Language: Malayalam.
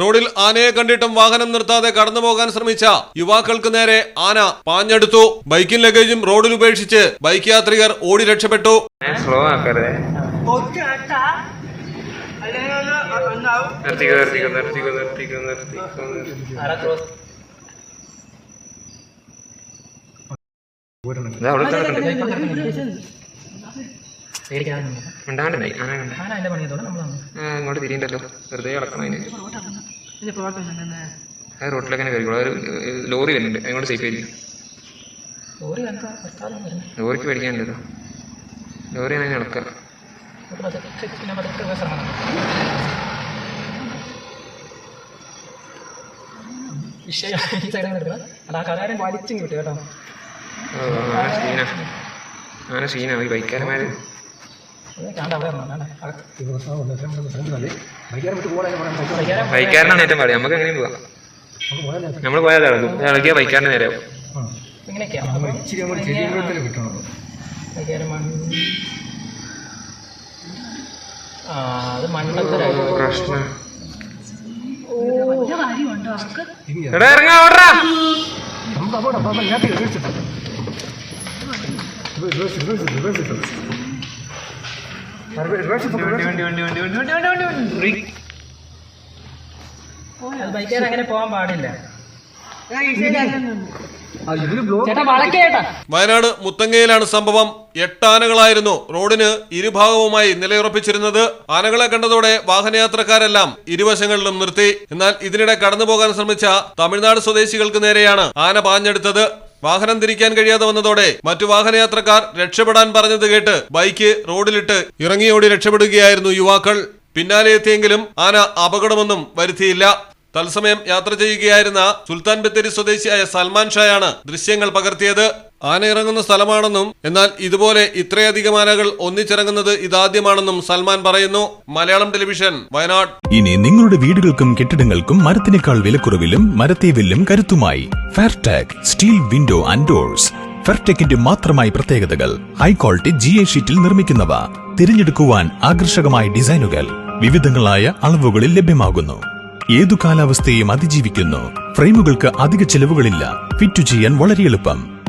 റോഡിൽ ആനയെ കണ്ടിട്ടും വാഹനം നിർത്താതെ കടന്നു പോകാൻ ശ്രമിച്ച യുവാക്കൾക്ക് നേരെ ആന പാഞ്ഞെടുത്തു. ബൈക്കിൻ ലഗേജും റോഡിൽ ഉപേക്ഷിച്ച് ബൈക്ക് യാത്രികർ ഓടി രക്ഷപ്പെട്ടു. സ്ലോ ആക്കരുതേ. നിർത്തിക്കോ നിർത്തിക്കോ നിർത്തിക്കോ നിർത്തിക്കോ നിർത്തിക്കോ നിർത്തിക്കോ. ഇതാ അവിടെ മിണ്ടാണ്ടിനായി ആന കണ്ട ഇങ്ങോട്ട് തിരിയണ്ടല്ലോ വെറുതെ കിടക്കണം അതിന് ആ റോട്ടിലൊക്കെ തന്നെ കയറിക്കോളൂ ഒരു ലോറി വരുന്നുണ്ട് അതിനോട് സേഫ് ആയിരിക്കും ലോറിക്ക് പേടിക്കാനില്ലല്ലോ ലോറി നടക്കാം വിഷയം ഈ അത് ആ കലാരം വലിച്ചും കിട്ടും ആന സീന ആന സീന ഈ ബൈക്കാരന്മാര് ബൈക്കാരനാണ് ഏറ്റവും പാടി. നമുക്ക് എങ്ങനെയും പോവാം നമ്മൾ പോയാൽ ഇളകും ഇളകിയ ബൈക്കാരന്റെ നേരെ ആവും. ഇങ്ങനെയൊക്കെയാണ് ഭയങ്കര മണ്ണ് ആ അത് മണ്ണത്തരായി പ്രശ്നം. എടാ ഇറങ്ങാ അത് ബൈക്കേർ അങ്ങനെ പോകാൻ പാടില്ല. വയനാട് മുത്തങ്ങയിലാണ് സംഭവം. എട്ടാനകളായിരുന്നു റോഡിന് ഇരുഭാഗവുമായി നിലയുറപ്പിച്ചിരുന്നത്. ആനകളെ കണ്ടതോടെ വാഹനയാത്രക്കാരെല്ലാം ഇരുവശങ്ങളിലും നിർത്തി. എന്നാൽ ഇതിനിടെ കടന്നുപോകാൻ ശ്രമിച്ച തമിഴ്നാട് സ്വദേശികൾക്ക് നേരെയാണ് ആന പാഞ്ഞെടുത്തത്. വാഹനം തിരിക്കാൻ കഴിയാതെ വന്നതോടെ മറ്റു വാഹനയാത്രക്കാർ രക്ഷപ്പെടാൻ പറഞ്ഞത് കേട്ട് ബൈക്ക് റോഡിലിട്ട് ഇറങ്ങിയോടി രക്ഷപ്പെടുകയായിരുന്നു യുവാക്കൾ. പിന്നാലെ എത്തിയെങ്കിലും ആന അപകടമൊന്നും വരുത്തിയില്ല. തത്സമയം യാത്ര ചെയ്യുകയായിരുന്ന സുൽത്താൻ ബത്തേരി സ്വദേശിയായ സൽമാൻ ഷായാണ് ദൃശ്യങ്ങൾ പകർത്തിയത്. ആന ഇറങ്ങുന്ന സ്ഥലമാണെന്നും എന്നാൽ ഇതുപോലെ ഇത്രയധികം ആനകൾ ഒന്നിച്ചിറങ്ങുന്നത് ഇതാദ്യമാണെന്നും സൽമാൻ പറയുന്നു. മലയാളം ടെലിവിഷൻ വയനാട്. ഇനി നിങ്ങളുടെ വീടുകൾക്കും കെട്ടിടങ്ങൾക്കും മരത്തിനേക്കാൾ വിലക്കുറവിലും മരത്തെ വില്ലും കരുത്തുമായി Fairtag steel window and doors ഫെയർടെക്കിന്റെ മാത്രമായി പ്രത്യേകതകൾ ഹൈ ക്വാളിറ്റി ജി എ ഷീറ്റിൽ നിർമ്മിക്കുന്നവ. തിരഞ്ഞെടുക്കുവാൻ ആകർഷകമായ ഡിസൈനുകൾ വിവിധങ്ങളായ അളവുകളിൽ ലഭ്യമാകുന്നു. ഏതു കാലാവസ്ഥയും അതിജീവിക്കുന്നു. ഫ്രെയിമുകൾക്ക് അധിക ചെലവുകളില്ല. ഫിറ്റ് ചെയ്യാൻ വളരെ എളുപ്പം.